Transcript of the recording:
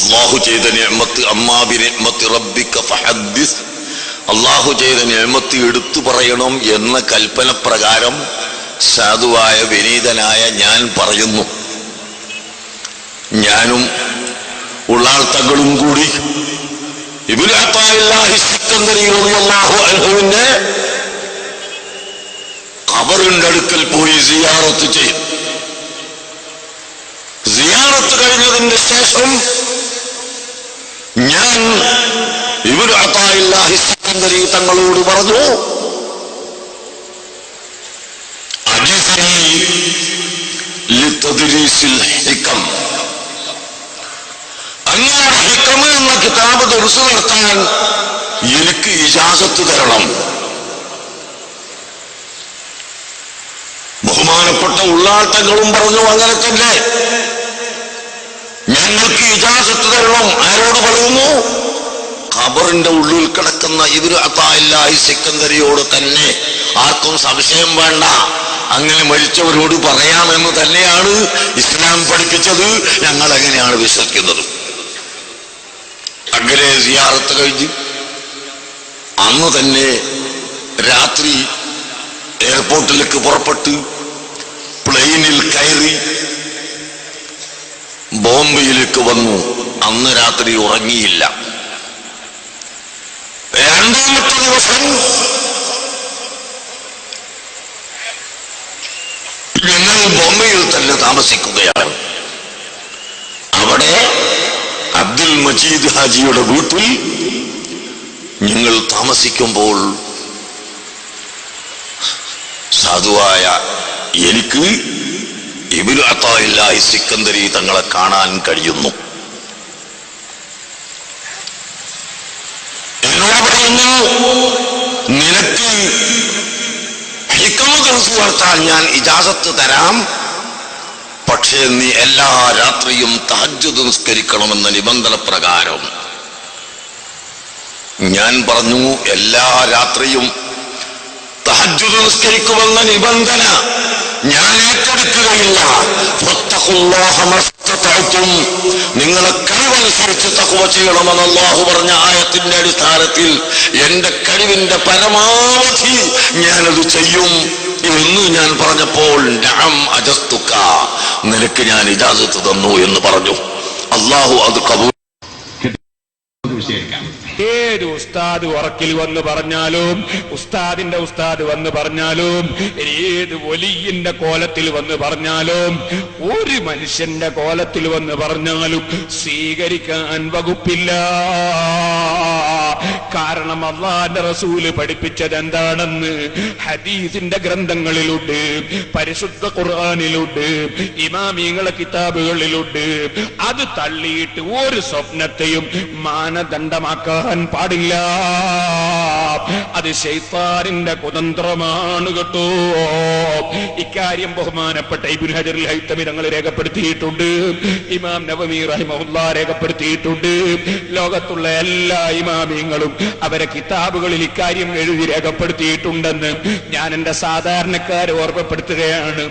അള്ളാഹു ചെയ്ത നിഅമത്ത് അമ്മാബി റബ്ബിക്ക അള്ളാഹു ചെയ്ത നിഅമത്ത് എടുത്തു പറയണം എന്ന കൽപ്പന പ്രകാരം സാധുവായ വിനീതനായ ഞാൻ പറയുന്നു. ഞാനും ഉള്ളാൾത്തകളും കൂടി അടുക്കൽ പോയി സിയാറത്ത് ചെയ്തു സിയാറത്ത് കഴിഞ്ഞതിന്റെ ശേഷം ഞാൻ ഇവർ അത്തായില്ലാഹി സിക്കന്ദരി തങ്ങളോട് പറഞ്ഞു എന്ന കിതാബ് ദുരുസ് നടത്താൻ എനിക്ക് ഇജാസത്ത് തരണം. ബഹുമാനപ്പെട്ട ഉള്ളാട്ടങ്ങളും പറഞ്ഞു അങ്ങനെ തന്നെ ഞങ്ങൾക്ക് ഇജാസത്ത് തരണം. ആരോട് ഖബറിന്റെ ഉള്ളിൽ കിടക്കുന്ന ഇവർ അത്തായില്ലാഹി സിക്കന്ദരിയോട് തന്നെ ആർക്കും സംശയം വേണ്ട. അങ്ങനെ മരിച്ചവരോട് പറയാമെന്ന് തന്നെയാണ് ഇസ്ലാം പഠിപ്പിച്ചത്. ഞങ്ങൾ എങ്ങനെയാണ് വിശ്വസിക്കുന്നത്? അങ്ങനെ സിയാറത്ത് കഴിഞ്ഞ് അന്ന് തന്നെ രാത്രി എയർപോർട്ടിലേക്ക് പുറപ്പെട്ട് പ്ലെയിനിൽ കയറി ബോംബെയിലേക്ക് വന്നു. അന്ന് രാത്രി ഉറങ്ങിയില്ല. രണ്ടാമത്തെ ദിവസം ഞങ്ങൾ ബോംബെയിൽ തന്നെ താമസിക്കുകയാണ്. അവിടെ അബ്ദുൽ മജീദ് ഹാജിയുടെ വീട്ടിൽ ഞങ്ങൾ താമസിക്കുമ്പോൾ സാധുവായ എനിക്ക് ഇബിനു അത്തായില്ലാഹി സിക്കന്ദരി തങ്ങളെ കാണാൻ കഴിയുന്നു എന്നോട് പറയുന്നു നിനക്ക് വളർത്താൻ ഞാൻ ഇജാസത്ത് തരാം പക്ഷേ നീ എല്ലാ രാത്രിയും തഹജ്ജുദ് നിസ്കരിക്കണമെന്ന നിബന്ധന പ്രകാരം ഞാൻ പറഞ്ഞു എല്ലാ രാത്രിയും തഹജ്ജുദ് നിസ്കരിക്കുമെന്ന നിബന്ധന ഞാൻ ഏറ്റെടുക്കുകയില്ല. നിങ്ങളെ കഴിവനുസരിച്ച് തക്കുവ ചെയ്യണമെന്ന് അള്ളാഹു പറഞ്ഞ ആയത്തിന്റെ അടിസ്ഥാനത്തിൽ എന്റെ കഴിവിന്റെ പരമാവധി ഞാനത് ചെയ്യും. എന്ന് ഞാൻ പറഞ്ഞപ്പോൾ നിനക്ക് ഞാൻ ഇജാസത്ത് തന്നു എന്ന് പറഞ്ഞു. അള്ളാഹു അത് വിശദീകരിക്കാം ഏത് ഉസ്താദ് ഉറക്കിൽ വന്ന് പറഞ്ഞാലും ഉസ്താദിന്റെ ഉസ്താദ് വന്ന് പറഞ്ഞാലും ഏത് വലിയന്റെ കോലത്തിൽ വന്ന് പറഞ്ഞാലും ഒരു മനുഷ്യന്റെ കോലത്തിൽ വന്ന് പറഞ്ഞാലും സ്വീകരിക്കാൻ വകുപ്പില്ല. കാരണം അള്ളാന്റെ റസൂൽ പഠിപ്പിച്ചത് എന്താണെന്ന് ഹദീസിന്റെ ഗ്രന്ഥങ്ങളിലുണ്ട് പരിശുദ്ധ ഖുർആാനിലുണ്ട് ഇമാമിയങ്ങളെ കിതാബുകളിലുണ്ട്. അത് തള്ളിയിട്ട് ഒരു സ്വപ്നത്തെയും മാനദണ്ഡമാക്കാൻ പാടില്ല. അത് ശൈത്താനിന്റെ കുതന്ത്രമാണ് കേട്ടോ. ഇക്കാര്യം ബഹുമാനപ്പെട്ട ഇബിൻ ഹജറിൽ ഹൈത്തമി തങ്ങൾ രേഖപ്പെടുത്തിയിട്ടുണ്ട്. ഇമാം നവമി റഹിമഹുല്ല രേഖപ്പെടുത്തിയിട്ടുണ്ട്. ലോകത്തുള്ള എല്ലാ ഇമാമിയങ്ങളും അവരെ കിതാബുകളിൽ ഇക്കാര്യം എഴുതി രേഖപ്പെടുത്തിയിട്ടുണ്ടെന്ന് ഞാൻ എന്റെ സാധാരണക്കാരെ ഓർമ്മപ്പെടുത്തുകയാണ്.